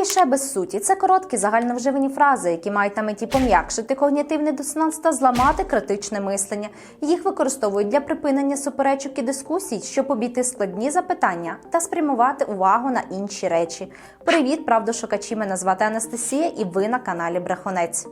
Кліше без суті це короткі загальновживані фрази, які мають на меті пом'якшити когнітивний дисонанс та зламати критичне мислення. Їх використовують для припинення суперечок і дискусій, щоб обійти складні запитання та спрямувати увагу на інші речі. Привіт, правдошукачі! Мене звати Анастасія, і ви на каналі Брехунець.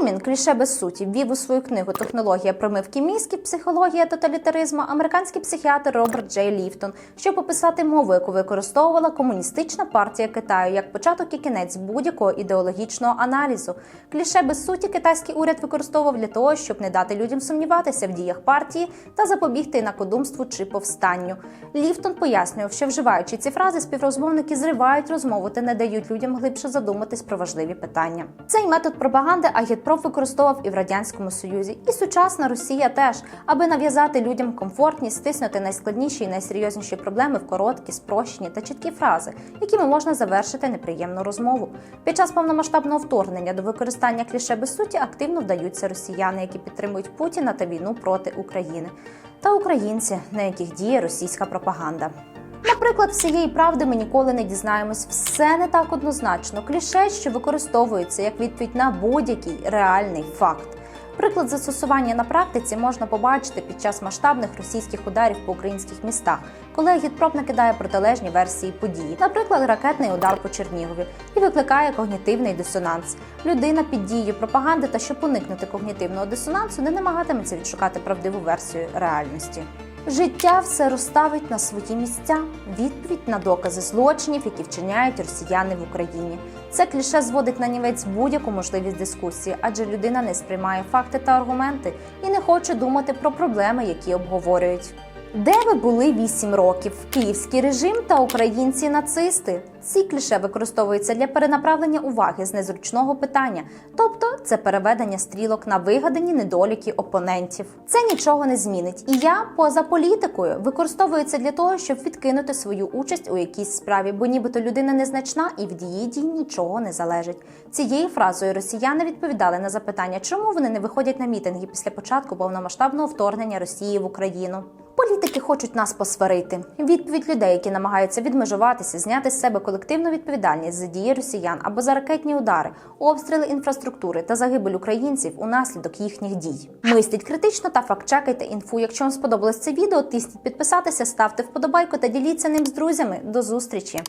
Термін кліше без суті ввів у свою книгу Технологія промивки мізків, психологія тоталітаризму американський психіатр Роберт Джей Ліфтон, щоб описати мову, яку використовувала комуністична партія Китаю як початок і кінець будь-якого ідеологічного аналізу. Кліше без суті китайський уряд використовував для того, щоб не дати людям сумніватися в діях партії та запобігти інакодумству чи повстанню. Ліфтон пояснював, що вживаючи ці фрази, співрозмовники зривають розмову та не дають людям глибше задуматись про важливі питання. Цей метод пропаганди агітпроп використовував і в радянському союзі, і сучасна Росія теж, аби нав'язати людям комфортність, стиснути найскладніші і найсерйозніші проблеми в короткі, спрощені та чіткі фрази, якими можна завершити неприємну розмову. Під час повномасштабного вторгнення до використання кліше без суті активно вдаються росіяни, які підтримують Путіна та війну проти України, та українці, на яких діє російська пропаганда. Наприклад, всієї правди ми ніколи не дізнаємось. Все не так однозначно. Кліше, що використовується як відповідь на будь-який реальний факт. Приклад застосування на практиці можна побачити під час масштабних російських ударів по українських містах, коли агітпроп накидає протилежні версії події, наприклад, ракетний удар по Чернігові, і викликає когнітивний дисонанс. Людина під дією пропаганди та щоб уникнути когнітивного дисонансу, не намагатиметься відшукати правдиву версію реальності. Життя все розставить на свої місця. Відповідь на докази злочинів, які вчиняють росіяни в Україні. Це кліше зводить на нівець будь-яку можливість дискусії, адже людина не сприймає факти та аргументи і не хоче думати про проблеми, які обговорюють. Де ви були 8 років? Київський режим та українці-нацисти. Ці кліше використовуються для перенаправлення уваги з незручного питання, тобто це переведення стрілок на вигадані недоліки опонентів. Це нічого не змінить. І я, поза політикою, використовується для того, щоб відкинути свою участь у якійсь справі, бо нібито людина незначна і від її дій нічого не залежить. Цією фразою росіяни відповідали на запитання, чому вони не виходять на мітинги після початку повномасштабного вторгнення Росії в Україну. Політики хочуть нас посварити. Відповідь людей, які намагаються відмежуватися, зняти з себе колективну відповідальність за дії росіян або за ракетні удари, обстріли інфраструктури та загибель українців унаслідок їхніх дій. Мисліть критично та фактчекайте інфу. Якщо вам сподобалось це відео, тисніть підписатися, ставте вподобайку та діліться ним з друзями. До зустрічі!